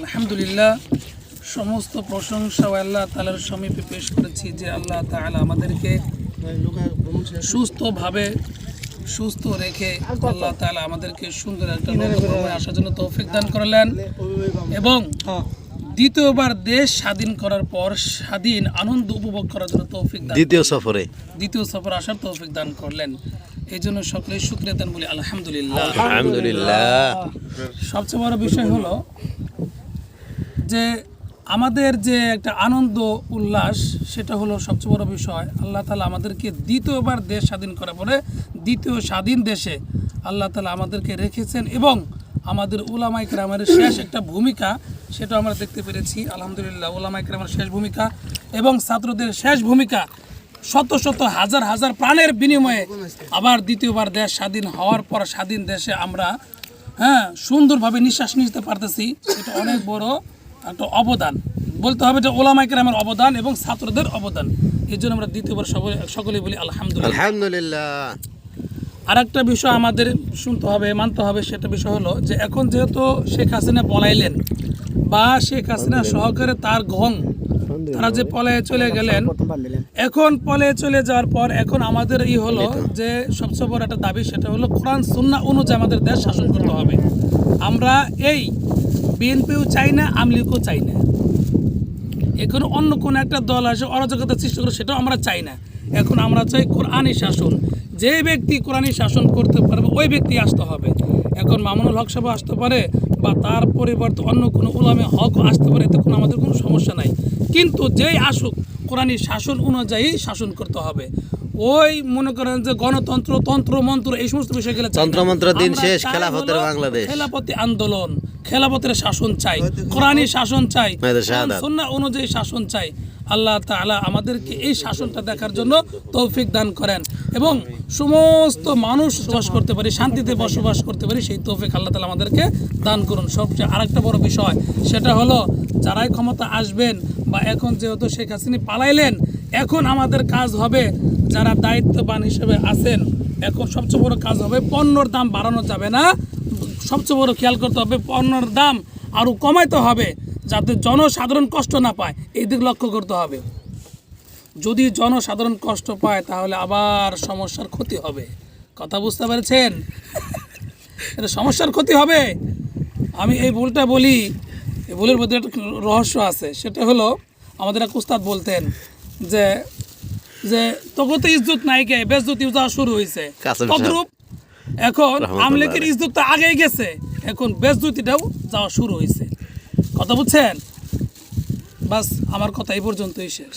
আলহামদুলিল্লাহ সমস্ত প্রশংসা ও আল্লাহ তালার সমীপে পেশ করেছি যে আল্লাহ তাআলা আমাদেরকে সুস্থভাবে সুস্থ রেখে আল্লাহ তাআলা আমাদেরকে সুন্দর একটা আসার জন্য তৌফিক দান করলেন এবং দ্বিতীয়বার দেশ স্বাধীন করার পর স্বাধীন আনন্দ উপভোগ করার জন্য তৌফিক দান দ্বিতীয় সফরে। দ্বিতীয় সফর আসার তৌফিক দান করলেন। এই জন্য সকলে শুক্রিয়া দান বলি আলহামদুলিল্লাহ। আলহামদুলিল্লাহ। সবচেয়ে বড় বিষয় হলো যে আমাদের যে একটা আনন্দ উল্লাস, সেটা হলো সবচেয়ে বড় বিষয়, আল্লাহ তালা আমাদেরকে দ্বিতীয়বার দেশ স্বাধীন করার পরে দ্বিতীয় স্বাধীন দেশে আল্লাহ তালা আমাদেরকে রেখেছেন এবং আমাদের উলামাই কেরামের শেষ একটা ভূমিকা, সেটা আমরা দেখতে পেরেছি, আলহামদুলিল্লাহ উলামাই কেরামের শেষ ভূমিকা এবং ছাত্রদের শেষ ভূমিকা, শত শত হাজার হাজার প্রাণের বিনিময়ে আবার দ্বিতীয়বার দেশ স্বাধীন হওয়ার পর স্বাধীন দেশে আমরা হ্যাঁ সুন্দরভাবে নিঃশ্বাস নিতে পারতেছি, এটা অনেক বড় একটা অবদান। বলতে হবে যে ওলামাই কেরামের অবদান এবং ছাত্রদের অবদান। এই জন্য আমরা দ্বিতীয়বার সকলে সকলেই বলি আলহামদুলিল্লাহ। আলহামদুলিল্লাহ। আর একটা বিষয় আমাদের শুনতে হবে মানতে হবে সেটা বিষয় হলো যে এখন যেহেতু শেখ হাসিনা পলাইলেন বা শেখ হাসিনা সহকারে তার গং তারা যে পলায়ে চলে গেলেন এখন পলে চলে যাওয়ার পর এখন আমাদের ই হলো যে সবচেয়ে বড় একটা দাবি সেটা হলো কোরআন সুন্না অনুযায়ী আমাদের দেশ শাসন করতে হবে। আমরা এই বিএনপিও চাই না আমলিগও চাই না। এখন অন্য কোন একটা দল আসে, অরাজকতা সৃষ্টি করে, সেটাও আমরা চাই না। এখন আমরা চাই কোরআনই শাসন। যে ব্যক্তি কোরআনই শাসন করতে পারবে, ওই ব্যক্তি আসতে হবে। এখন মামুনুল হক সাহেব আসতে পারে, বা তার পরিবর্তে অন্য কোনো উলামে হক আসতে পারে, এতে কোনো আমাদের কোনো সমস্যা নাই। কিন্তু যেই আসুক, কোরআনই শাসন অনুযায়ী শাসন করতে হবে। ওই মনে করেন যে গণতন্ত্র তন্ত্র মন্ত্র এই সমস্ত বিষয়গুলো। তন্ত্রমন্ত্র দিন শেষ, খেলাফতের বাংলাদেশ। খেলাপতি আন্দোলন খেলাপথের শাসন চাই কোরআনই শাসন চাই। সুন্নাহ অনুযায়ী শাসন চাই আল্লাহ তাআলা আমাদেরকে এই শাসনটা দেখার জন্য তৌফিক দান করেন এবং সমস্ত মানুষ বসবাস করতে পারি শান্তিতে বসবাস করতে পারি সেই তৌফিক আল্লাহ তাআলা আমাদেরকে দান করুন সবচেয়ে আরেকটা বড় বিষয় সেটা হলো যারাই ক্ষমতা আসবেন বা এখন যেহেতু শেখ হাসিনা পালাইলেন এখন আমাদের কাজ হবে যারা দায়িত্ববান হিসেবে আছেন, এখন সবচেয়ে বড় কাজ হবে পণ্যর দাম বাড়ানো যাবে না। সবচেয়ে বড় খেয়াল করতে হবে পণ্যর দাম আরও কমাইতে হবে যাতে জনসাধারণ কষ্ট না পায়। এই দিক লক্ষ্য করতে হবে। যদি জনসাধারণ কষ্ট পায়, তাহলে আবার সমস্যার ক্ষতি হবে। কথা বুঝতে পেরেছেন? এটা সমস্যার ক্ষতি হবে। আমি এই ভুলটা বলি, এই ভুলের মধ্যে একটা রহস্য আছে। সেটা হলো, আমাদের এক উস্তাদ বলতেন যে যে তোকে তো ইজ্জত নাই কে বেজত যাওয়া শুরু হয়েছে তদ্রুপ এখন আমলেকের। ইজ্জত তো আগেই গেছে এখন বেজুতিটাও যাওয়া শুরু হয়েছে কথা বুঝছেন? বাস আমার কথা এই পর্যন্তই শেষ।